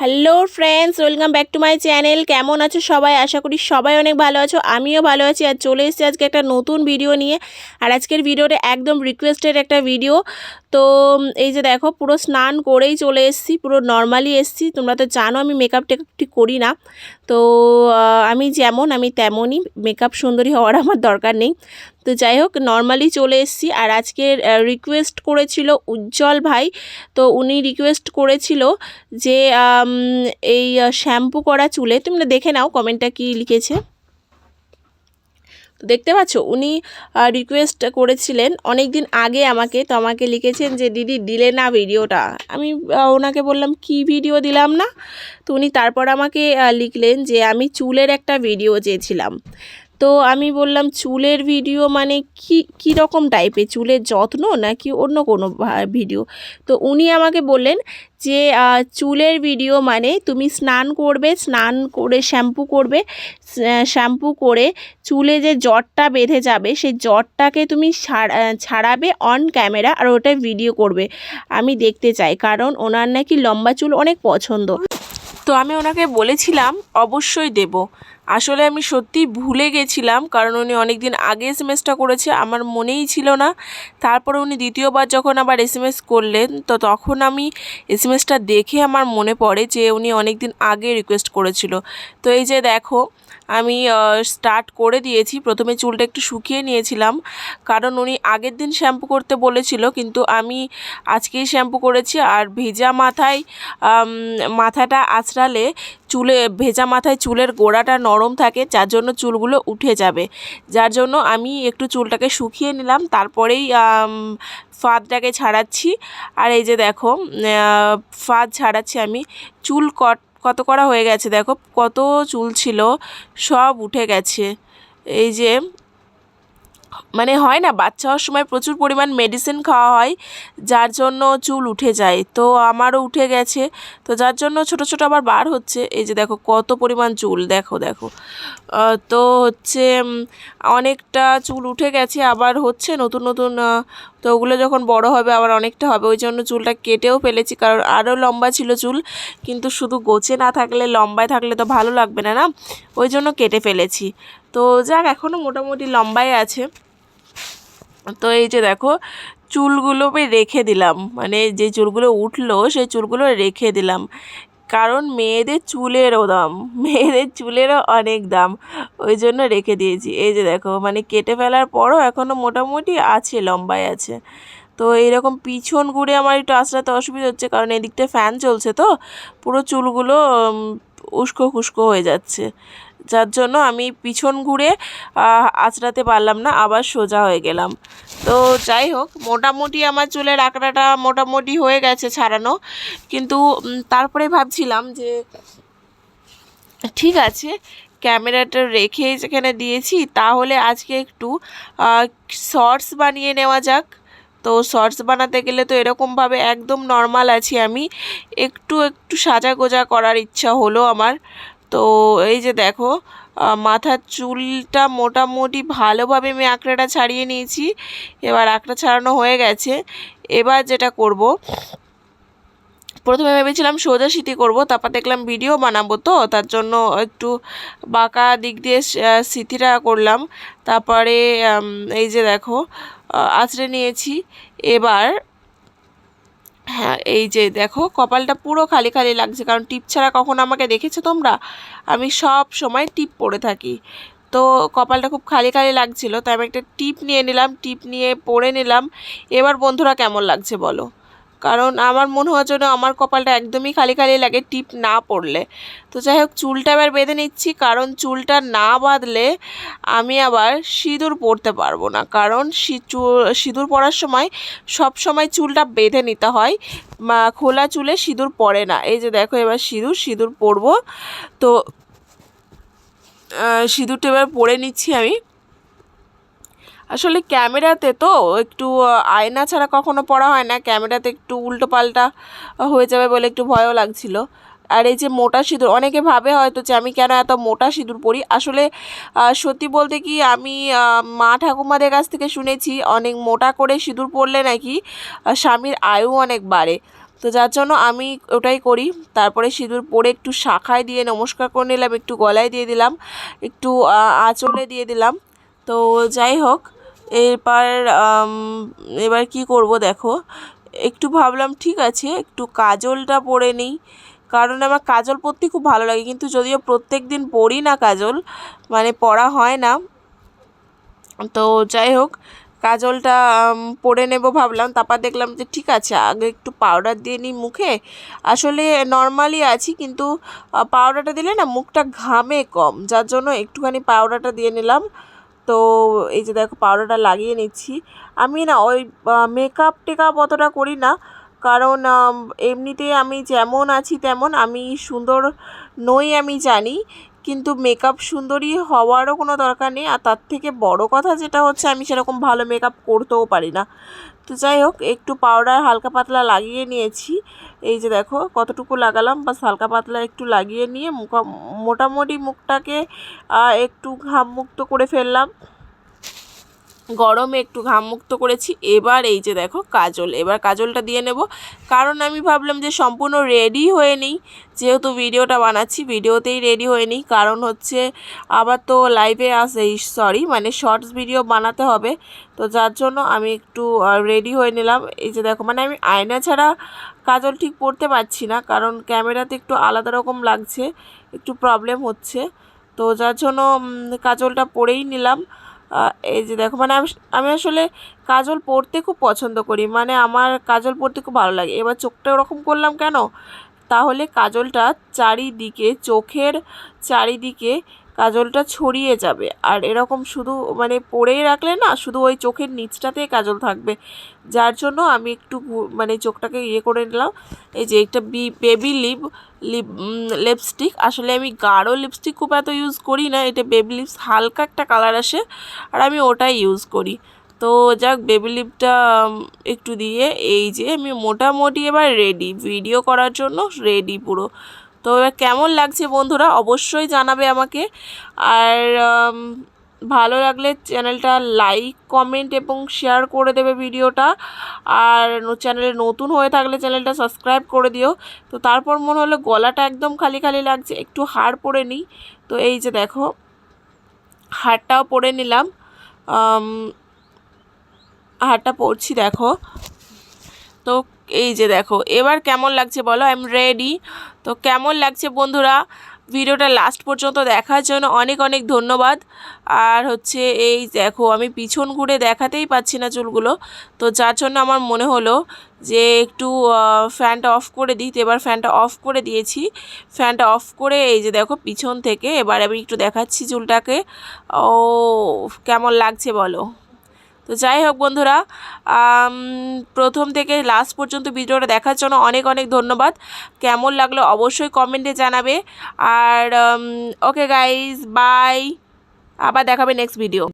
Hello friends welcome back to my channel কেমন আছো সবাই? আশা করি সবাই অনেক ভালো আছো, আমিও ভালো আছি। আর চলে এসেছি আজকে একটা নতুন ভিডিও নিয়ে। আর আজকের ভিডিওটা একদম রিকোয়েস্টেড একটা ভিডিও তো এই যে দেখো, পুরো স্নান করেই চলে এসেছি, পুরো নর্মালি এসেছি। তোমরা তো জানো, আমি মেকআপ টেকআপ ঠিক করি না। তো আমি যেমন, আমি তেমনই মেকআপ সুন্দরী হওয়ার আমার দরকার নেই। তো যাই হোক নর্মালি চলে এসেছি। আর আজকের রিকোয়েস্ট করেছিল উজ্জ্বল ভাই। তো উনি রিকোয়েস্ট করেছিল যে এই শ্যাম্পু করা চুলে, তোমরা দেখে নাও কমেন্টটা কি লিখেছে। দেখতে পাচ্ছ, উনি রিকোয়েস্ট করেছিলেন অনেক দিন আগে আমাকে। তো আমাকে লিখেছেন যে, দিদি, দিলে না ভিডিওটা। আমি ওনাকে বললাম, কি ভিডিও দিলাম না? তো উনি তারপর আমাকে লিখলেন যে, আমি চুলের একটা ভিডিও চেয়েছিলাম। তো আমি বললাম, চুলের ভিডিও মানে কি, কী রকম টাইপের চুলের যত্ন নাকি অন্য কোনো ভিডিও তো উনি আমাকে বললেন যে চুলের ভিডিও মানে তুমি স্নান করবে, স্নান করে শ্যাম্পু করবে শ্যাম্পু করে চুলে যে জটটা বেঁধে যাবে, সেই জটটাকে তুমি ছাড়- ছাড়াবে অন ক্যামেরা আর ওটা ভিডিও করবে। আমি দেখতে চাই, কারণ ওনার নাকি লম্বা চুল অনেক পছন্দ। তো আমি ওনাকে বলেছিলাম, অবশ্যই দেব। আসলে আমি সত্যি ভুলে গেছিলাম, কারণ উনি অনেক দিন আগে এস করেছে, আমার মনেই ছিল না। তারপরে উনি দ্বিতীয়বার যখন আবার এস করলেন, তো তখন আমি এস দেখে আমার মনে পড়ে যে উনি অনেক দিন আগে রিকোয়েস্ট করেছিল। তো এই যে দেখো আমি স্টার্ট করে দিয়েছি। প্রথমে চুলটা একটু শুকিয়ে নিয়েছিলাম। কারণ উনি আগের দিন শ্যাম্পু করতে বলেছিল, কিন্তু আমি আজকেই শ্যাম্পু করেছি আর ভেজা মাথায় মাথাটা আছড়ালে চুলে, ভেজা মাথায় চুলের গোড়াটা নরম থাকে, যার জন্য চুলগুলো উঠে যাবে। যার জন্য আমি একটু চুলটাকে শুকিয়ে নিলাম, তারপরেই ফাঁদটাকে ছাড়াচ্ছি। আর এই যে দেখো ফাঁদ ছাড়াচ্ছি আমি, চুল কট কত করা হয়ে গেছে দেখো কত চুল ছিল সব উঠে গেছে। এই যে মানে হয় না, বাচ্চা হওয়ার সময় প্রচুর পরিমাণ মেডিসিন খাওয়া হয়, যার জন্য চুল উঠে যায়। তো আমারও উঠে গেছে, তো যার জন্য ছোট ছোট আবার বার হচ্ছে। এই যে দেখো কত পরিমাণ চুল, দেখো দেখো। তো হচ্ছে অনেকটা চুল উঠে গেছে, আবার হচ্ছে নতুন নতুন তো ওগুলো যখন বড় হবে আবার অনেকটা হবে। ওই জন্য চুলটা কেটেও ফেলেছি, কারণ আরও লম্বা ছিল চুল, কিন্তু শুধু গোছে না থাকলে, লম্বায় থাকলে তো ভালো লাগবে না না? ওই জন্য কেটে ফেলেছি। তো যাক এখনও মোটামুটি লম্বাই আছে। তো এই যে দেখো, চুলগুলো আমি রেখে দিলাম। মানে যে চুলগুলো উঠল, সেই চুলগুলো রেখে দিলাম। কারণ মেয়েদের চুলেরও দাম, মেয়েদের চুলেরও অনেক দাম। ওই জন্য রেখে দিয়েছি। এই যে দেখো মানে কেটে ফেলার পরও এখনও মোটামুটি আছে, লম্বায় আছে। তো এইরকম পিছন ঘুরে আমার একটু আঁচড়াতে অসুবিধা হচ্ছে, কারণ এদিকটা ফ্যান চলছে তো, পুরো চুলগুলো উস্কো খুস্কো হয়ে যাচ্ছে। যার জন্য আমি পিছন ঘুরে আঁচড়াতে পারলাম না, আবার সোজা হয়ে গেলাম। তো যাই হোক, মোটামুটি আমার চুলের আঁকড়াটা মোটামুটি হয়ে গেছে ছাড়ানো। কিন্তু তারপরে ভাবছিলাম যে, ঠিক আছে, ক্যামেরাটা রেখে যেখানে দিয়েছি, তাহলে আজকে একটু শর্টস বানিয়ে নেওয়া যাক। তো শর্টস বানাতে গেলে তো এরকমভাবে একদম নর্মাল আছি আমি। একটু একটু সাজা গোজা করার ইচ্ছা হলো আমার। তো এই যে দেখো মাথার চুলটা মোটামুটি ভালোভাবে আমি আঁকড়াটা ছাড়িয়ে নিয়েছি। এবার আঁকড়া ছাড়ানো হয়ে গেছে। এবার যেটা করব, প্রথমে ভেবেছিলাম সোজা সিটি করব, তারপর দেখলাম ভিডিও বানাবো তো, তার জন্য একটু বাঁকা দিক দিয়ে সিটিটা করলাম। তারপরে এই যে দেখো আঁচড়ে নিয়েছি। এবার হ্যাঁ এই যে দেখো, কপালটা পুরো খালি খালি লাগছে, কারণ টিপ ছাড়া কখন আমাকে দেখেছ তোমরা? আমি সব সময় টিপ পরে থাকি। তো কপালটা খুব খালি খালি লাগছিল, তাই আমি একটা টিপ নিয়ে নিলাম, টিপ নিয়ে পরে নিলাম। এবার বন্ধুরা কেমন লাগছে বলো? কারণ আমার মনে হওয়ার জন্য আমার কপালটা একদমই খালি খালি লাগে টিপ না পড়লে। তো যাই হোক, চুলটা এবার বেঁধে নিচ্ছি, কারণ চুলটা না বাঁধলে আমি আবার সিঁদুর পরতে পারব না। কারণ সিঁদুর পরার সময় সব সময় চুলটা বেঁধে নিতে হয় খোলা চুলে সিঁদুর পড়ে না। এই যে দেখো এবার সিঁদুর সিঁদুর পরবো। তো সিঁদুরটা এবার পরে নিচ্ছি আমি। আসলে ক্যামেরাতে তো একটু আয়না ছাড়া কখনো পড়া হয় না। ক্যামেরাতে একটু উল্টো পাল্টা হয়ে যাবে বলে একটু ভয়ও লাগছিল। আর এই যে মোটা সিঁদুর, অনেকে ভাবে হয়তো যে আমি কেন এত মোটা সিঁদুর পরি। আসলে সত্যি বলতে কি আমি মা ঠাকুমাদের কাছ থেকে শুনেছি, অনেক মোটা করে সিঁদুর পরলে নাকি স্বামীর আয়ু অনেক বাড়ে। তো যার জন্য আমি ওটাই করি। তারপরে সিঁদুর পরে একটু শাখায় দিয়ে নমস্কার করে নিলাম, একটু গলায় দিয়ে দিলাম, একটু আঁচলে দিয়ে দিলাম। তো যাই হোক এরপর এবার কি করব দেখো। একটু ভাবলাম, ঠিক আছে, একটু কাজলটা পরে নিই। কারণ আমার কাজল পরতে খুব ভালো লাগে, কিন্তু যদিও প্রত্যেক দিন পরি না কাজল মানে পরা হয় না। তো যাই হোক, কাজলটা পরে নেব ভাবলাম। তারপর দেখলাম যে, ঠিক আছে, আগে একটু পাউডার দিয়ে নিই মুখে। আসলে নর্মালি আছি, কিন্তু পাউডারটা দিলে না মুখটা ঘামে কম। যার জন্য একটুখানি পাউডারটা দিয়ে নিলাম। তো এই যে দেখো পাউডারটা লাগিয়ে নিচ্ছি। আমি না ওই মেকআপ টেকআপ অতটা করি না। কারণ এমনিতে আমি যেমন আছি তেমন আমি সুন্দর নই আমি জানি। কিন্তু মেকআপ সুন্দরী হওয়ারও কোনো দরকার নেই। আর তার থেকে বড় কথা যেটা হচ্ছে আমি সেরকম ভালো মেকআপ করতেও পারি না। তো যাই হোক, একটু পাউডার হালকা পাতলা লাগিয়ে নিয়েছি। এই যে দেখো, কতটুকু লাগালাম, বাস হালকা পাতলা একটু লাগিয়ে নিয়ে মোটামুটি মুখটাকে একটু একটু ঘামমুক্ত করে ফেললাম। গরমে একটু ঘামমুক্ত করেছি। এবার এই যে দেখো কাজল, এবার কাজলটা দিয়ে নেব। কারণ আমি ভাবলাম যে সম্পূর্ণ রেডি হয়ে নিই। যেহেতু ভিডিওটা বানাচ্ছি ভিডিওতেই রেডি হয়ে নিই। কারণ হচ্ছে আবার তো লাইভে আসে সরি মানে শর্টস ভিডিও বানাতে হবে। তো যার জন্য আমি একটু রেডি হয়ে নিলাম। এই যে দেখো মানে আমি আয়না ছাড়া কাজল ঠিক পরতে পারছি না। কারণ ক্যামেরাতে একটু আলাদা রকম লাগছে, একটু প্রবলেম হচ্ছে। তো যার জন্য কাজলটা পরেই নিলাম। এই যে দেখো মানে আমি আমি আসলে কাজল পরতে খুব পছন্দ করি। মানে আমার কাজল পরতে খুব ভালো লাগে। এবার চোখটা ওরকম করলাম কেন? তাহলে কাজলটা চারিদিকে, চোখের চারিদিকে কাজলটা ছড়িয়ে যাবে। আর এরকম শুধু মানে পরেই রাখলে না, শুধু ওই চোখের নিচটাতেই কাজল থাকবে। যার জন্য আমি একটু মানে চোখটাকে ইয়ে করে নিলাম। এই যে একটা B baby lip lip lipstick আসলে আমি গাঢ় লিপস্টিক খুব এত ইউজ করি না, এটা বেবি লিপস হালকা একটা কালার আসে, আর আমি ওটাই ইউজ করি। তো যাক বেবি লিপটা একটু দিয়ে এই যে আমি মোটামুটি এবার রেডি ভিডিও করার জন্য রেডি পুরো। তো এবার কেমন লাগছে বন্ধুরা অবশ্যই জানাবে আমাকে। আর ভালো লাগলে চ্যানেলটা লাইক কমেন্ট এবং শেয়ার করে দেবে ভিডিওটা আর চ্যানেলে নতুন হয়ে থাকলে চ্যানেলটা সাবস্ক্রাইব করে দিও। তো তারপর মনে হলো গলাটা একদম খালি খালি লাগছে, একটু হাড় পরে নিই। তো এই যে দেখো, হারটাও পরে নিলাম। হারটা পরছি দেখো। তো এই যে দেখো, এবার কেমন লাগছে বলো? আই এম রেডি তো কেমন লাগছে বন্ধুরা? ভিডিওটা লাস্ট পর্যন্ত দেখার জন্য অনেক অনেক ধন্যবাদ। আর হচ্ছে এই দেখো, আমি পিছন ঘুরে দেখাতেই পাচ্ছি না চুলগুলো। তো যার জন্য আমার মনে হলো যে একটু ফ্যানটা অফ করে দিই। তো এবার ফ্যানটা অফ করে দিয়েছি। ফ্যানটা অফ করে এই যে দেখো, পিছন থেকে এবার আমি একটু দেখাচ্ছি চুলটাকে। ও, কেমন লাগছে বলো? তো যাই হোক বন্ধুরা প্রথম থেকে লাস্ট পর্যন্ত ভিডিওটা দেখার জন্য অনেক অনেক ধন্যবাদ। কেমন লাগল অবশ্যই কমেন্টে জানাবে। আর ওকে গাইজ বাই আবার দেখাবে নেক্সট ভিডিও